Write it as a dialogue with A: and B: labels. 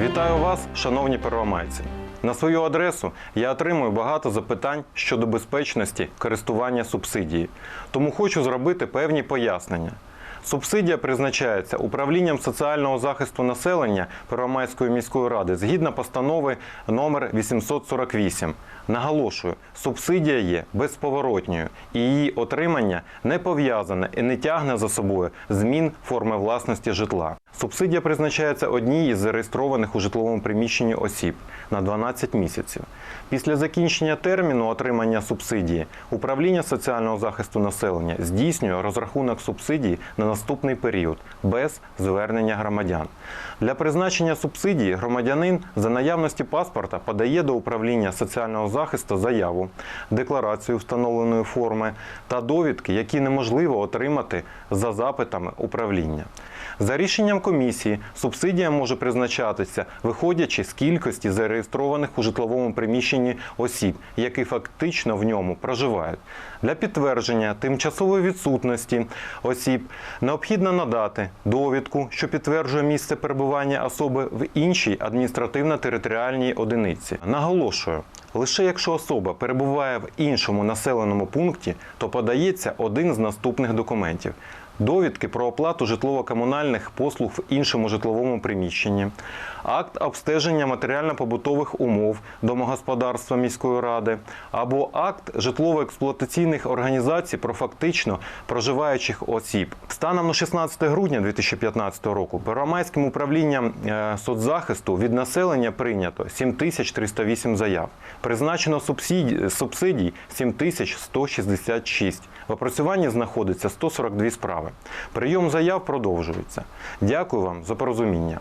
A: Вітаю вас, шановні первомайці. На свою адресу я отримую багато запитань щодо безпечності користування субсидії, тому хочу зробити певні пояснення. Субсидія призначається управлінням соціального захисту населення Первомайської міської ради згідно постанови номер 848. Наголошую, субсидія є безповоротньою і її отримання не пов'язане і не тягне за собою змін форми власності житла. Субсидія призначається одній із зареєстрованих у житловому приміщенні осіб на 12 місяців. Після закінчення терміну отримання субсидії управління соціального захисту населення здійснює розрахунок субсидії на наступний період без звернення громадян. Для призначення субсидії громадянин за наявності паспорта подає до управління соціального захисту заяву, декларацію встановленої форми та довідки, які неможливо отримати за запитами управління. За рішенням комісії субсидія може призначатися, виходячи з кількості зареєстрованих у житловому приміщенні осіб, які фактично в ньому проживають. Для підтвердження тимчасової відсутності осіб необхідно надати довідку, що підтверджує місце перебування особи в іншій адміністративно-територіальній одиниці. Наголошую. Лише якщо особа перебуває в іншому населеному пункті, то подається один з наступних документів: довідки про оплату житлово-комунальних послуг в іншому житловому приміщенні, акт обстеження матеріально-побутових умов домогосподарства міської ради або акт житлово-експлуатаційних організацій про фактично проживаючих осіб. Станом на 16 грудня 2015 року Первомайським управлінням е, соцзахисту від населення прийнято 7308 заяв. Призначено субсидій, субсидій 7166. В опрацюванні знаходиться 142 справи. Прийом заяв продовжується. Дякую вам за порозуміння.